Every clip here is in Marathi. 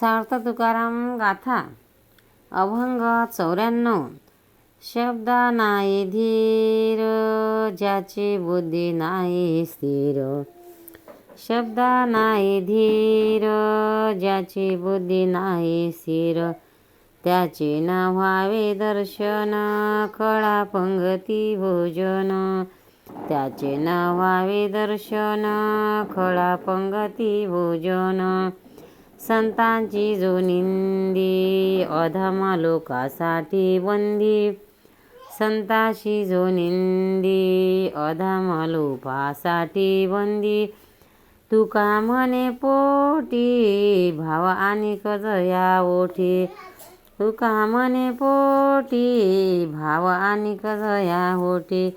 सार्थ तुकाराम गाथा अभंग चौऱ्याण्णव. शब्दा नाही धीर ज्याची बुद्धी नाही स्थिर. शब्दा नाही धीर ज्याची बुद्धी नाही स्थिर. त्याचे न व्हावे दर्शन कळा पंगती भोजन. त्याचे न व्हावे दर्शन खळा पंगती भोजन. संतांची जो निंदी अधम लोकासाठी बंदी संताशी जो निंदी अधम लोपासाठी बंदी तुका म्हणे पोटी भाव आणि कजया ओठी. तुका म्हणे पोटी भाव आणि कजया ओठी.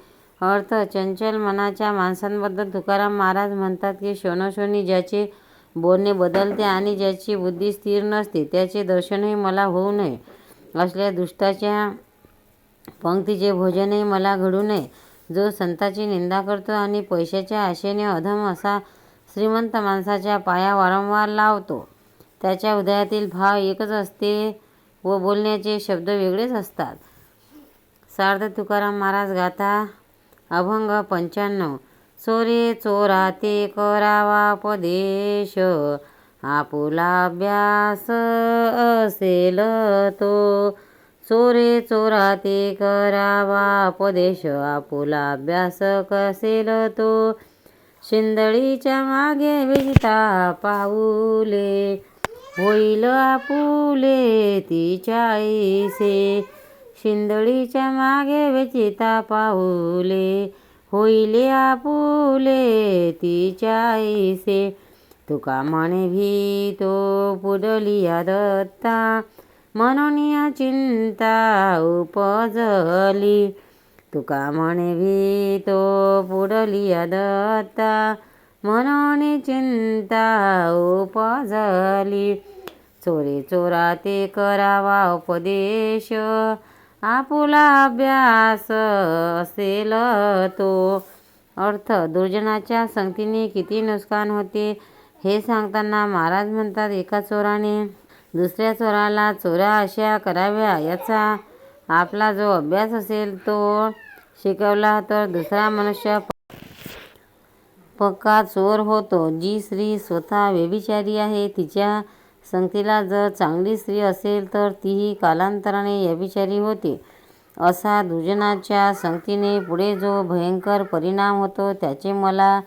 अर्थ चंचल मनाच्या माणसांबद्दल तुकाराम महाराज म्हणतात की शोनोशोनी ज्याचे बोलणे बदलते आणि ज्याची बुद्धी स्थिर नसते त्याचे दर्शनही मला होऊ नये असल्या दुष्टाच्या पंक्तीचे भोजनही मला घडू नये. जो संताची निंदा करतो आणि पैशाच्या आशेने अधम असा श्रीमंत माणसाच्या पाया वारंवार लावतो त्याच्या हृदयातील भाव एकच असते व बोलण्याचे शब्द वेगळेच असतात. सार्थ तुकाराम महाराज गाथा अभंग पंच्याण्णव. चोरे चोरा ते करावा पदेश आपुला अभ्यास असेल तो. चोरे चोरा ते करावा पदेश आपुला अभ्यास कसेल तो. शिंदळीच्या मागे विजिता पाऊले. होईल आपुले तिच्या आईसे. शिंदळीच्या मागे वेचिता पाऊले. होईले आपुले तिच्याईसे तुका म्हणे भीतो पुडलिया दत्ता. मनोनिया चिंता उपजली. तुका म्हणे भीतो पुडलिया दत्ता. मनोनी चिंता उपजली. चोरी चोरा ते करावा उपदेश. आपुला अभ्यास असेल तो. अर्थ दुर्जनाच्या संगतीने किती नुकसान होते हे सांगताना महाराज म्हणतात एका चोराने दुसऱ्या चोराला चोऱ्या अशा कराव्या याचा आपला जो अभ्यास असेल तो शिकवला तर दुसरा मनुष्य पक्का चोर होतो. जी स्त्री स्वतः व्यभिचारी आहे तिच्या संगतीला जर चांगली स्त्री असेल तर तीही कालांतराने व्यभिचारी होते. असा दुर्जनाच्या संगतीने पुढे जो भयंकर परिणाम होतो त्याचे मला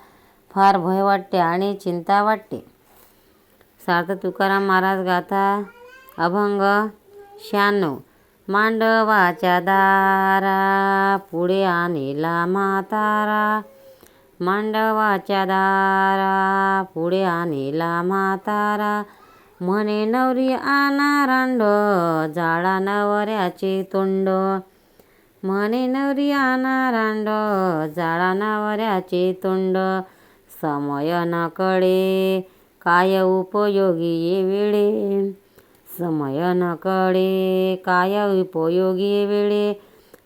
फार भय वाटते आणि चिंता वाटते. सार्थ तुकाराम महाराज गाथा अभंग शहाण्णव. मांडवाच्या दारा पुढे आणेला म्हातारा. मांडवाच्या दारा पुढे आणेला म्हातारा. म्हणे नवरी आणा रांड जाळा नवऱ्याचे तोंड. म्हणे नवरी आणा रांड जाळा नवऱ्याचे तोंड. समय न कळे काय उपयोगी ये वेळे? समय न कळे काय उपयोगी वेळे?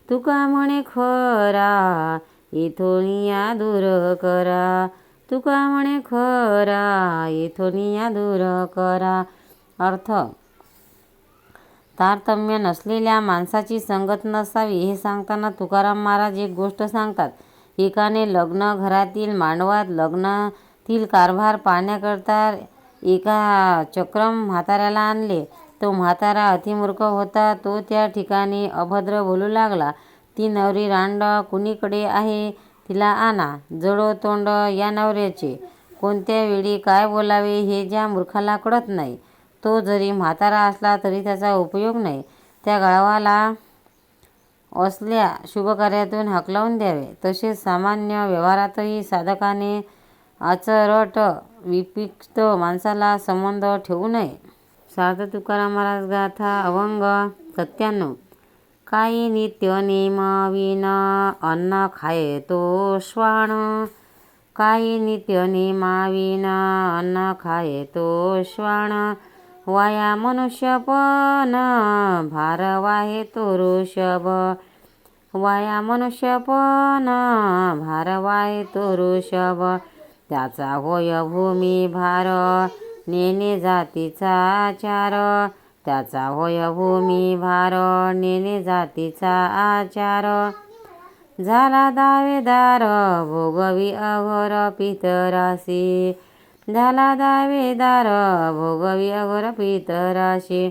तुका म्हणे खरा इथून या दूर करा. तुका म्हणे खरा येथोनिया या दूर करा. अर्थ तारतम्य नसलेल्या माणसाची संगत नसावी हे सांगताना तुकाराम महाराज एक गोष्ट सांगतात. एकाने लग्न घरातील मांडवात लग्नातील कारभार पाहण्याकरता एका चक्रम म्हाताऱ्याला आणले. तो म्हातारा अतिमूर्ख होता तो त्या ठिकाणी अभद्र बोलू लागला. ती नवरी रांड कुणीकडे आहे? तिला आणा. जडो तोंड या नवऱ्याचे. कोणत्या वेळी काय बोलावे हे ज्या मूर्खाला कळत नाही. तो जरी म्हातारा असला तरी त्याचा उपयोग नाही. त्या गावाला असल्या शुभकार्यातून हकलावून द्यावे. तसेच सामान्य व्यवहारातही साधकाने आचरट विपिक्त माणसाला संबंध ठेवू नये. साध तुकाराम महाराज गाथा अभंग सत्त्याण्णव. काही नित्य नेमाविन अन्न खाये तो श्वान काही नित्य नेमाविना अन्न खाये तो श्वान वाया मनुष्यपण भार वाहे तो ऋषभ. वाया मनुष्यपण भार वाहे तो ऋषभ. त्याचा होय भूमी भार नेणे जातीचा चार. त्याचा होय भूमी भार नेणे जातीचा आचार. झाला दावेदार भोगवी अघोर पितराशी झाला दावेदार भोगवी अघोर पितराशी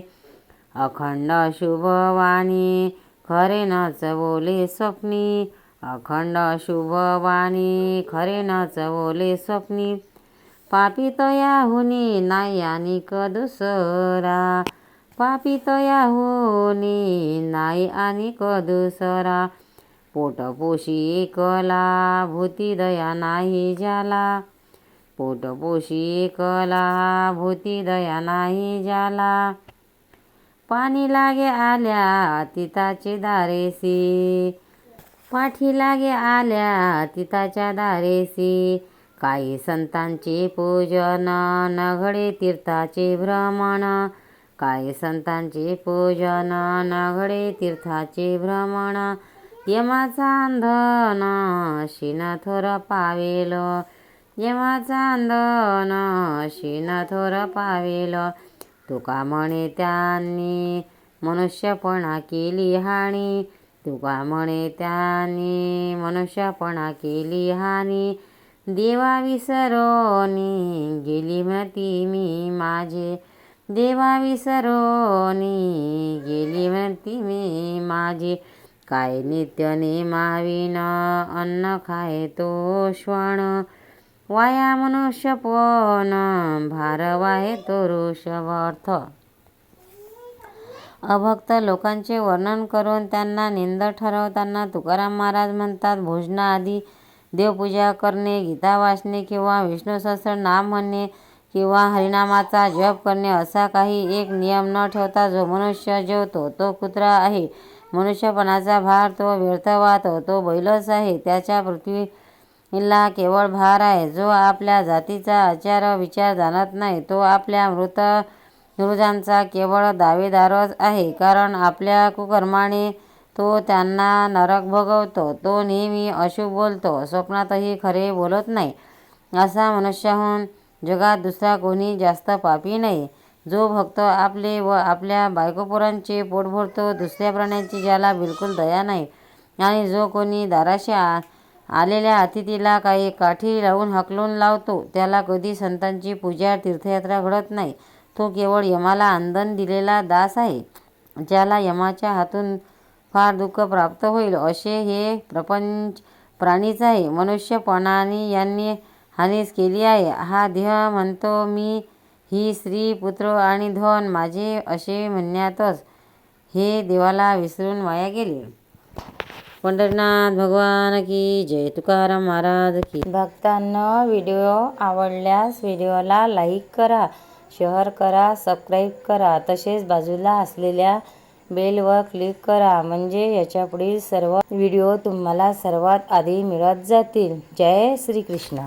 अखंड शुभवाणी खरे नच बोले स्वप्नी. अखंड शुभवाणी खरे नच बोले स्वप्नी. पापी तयाहुनी नाही अनिक दुसरा पापी तया तयाहुनी नाही आणि दुसरा पोटपोशी एकला भूती दया नाही ज्याला पोटपोशी एकला भूती दया नाही ज्याला पाणी लागे आल्या तिताचे दारेसी. पाठी लागे आल्या तिताच्या दारेसी. काही संतांचे पूजन नघडे तीर्थाचे भ्रमण. काय संतांचे पूजन नघडे तीर्थाचे भ्रमण यमाचा अंधन शिन थोर पावेल. यमाचा अंधन शिन थोर पावेल. तुका म्हणे त्यांनी मनुष्यपणा केली हानी. तुका म्हणे त्यांनी मनुष्यपणा केली हानी. देवा विसरोनी गेली मती मी माझे. देवा विसरोनी गेली म्हणती मी माझे. काय नित्य नेमाविन अन्न खाय तो श्वण वाया मनुष्यपण भार वाहे तो ऋषभर्थ. अभक्त लोकांचे वर्णन करून त्यांना निंद ठरवताना तुकाराम महाराज म्हणतात भोजनाआधी देवपूजा करणे गीता वाचणे किंवा विष्णू सहस्त्र नाम म्हणणे किंवा हरिनामाचा जप करणे असा काही एक नियम न ठेवता जो मनुष्य जेवतो तो कुत्रा आहे. मनुष्यपणाचा भार तो व्यर्थ वाहतो तो बैलच आहे. त्याच्या पृथ्वीला केवळ भार आहे. जो आपल्या जातीचा आचार विचार जाणत नाही तो आपल्या मृत पूर्वजांचा केवळ दावेदारच आहे. कारण आपल्या कुकर्माने तो त्यांना नरक भोगवतो. तो नेहमी अशुभ बोलतो. स्वप्नातही खरे बोलत नाही. असा मनुष्याहून जगात दुसरा कोणी जास्त पापी नाही. जो भक्त आपले व आपल्या बायकोपोरांचे पोट भरतो दुसऱ्या प्राण्यांची ज्याला बिलकुल दया नाही. आणि जो कोणी दाराशी आ आलेल्या अतिथीला काही काठी लावून हकलून लावतो त्याला कधी संतांची पूजा तीर्थयात्रा घडत नाही. तो केवळ यमाला आंदन दिलेला दास आहे ज्याला यमाच्या हातून फार दुःख प्राप्त होईल असे हे प्रपंच प्राणीच आहे. मनुष्यपणाने यांनी हानीच केली आहे. हा देह म्हणतो मी ही स्त्री पुत्र आणि धन माझे असे म्हणण्यातच हे देवाला विसरून वाया गेले. पंढरनाथ भगवान की जय तुकाराम महाराज की. भक्तांना व्हिडिओ आवडल्यास व्हिडिओला लाईक करा शेअर करा सबस्क्राईब करा. तसेच बाजूला असलेल्या बेलवर क्लिक करा म्हणजे याच्या पुढील सर्व व्हिडिओ तुम्हाला सर्वात आधी मिळत जातील. जय श्रीकृष्ण.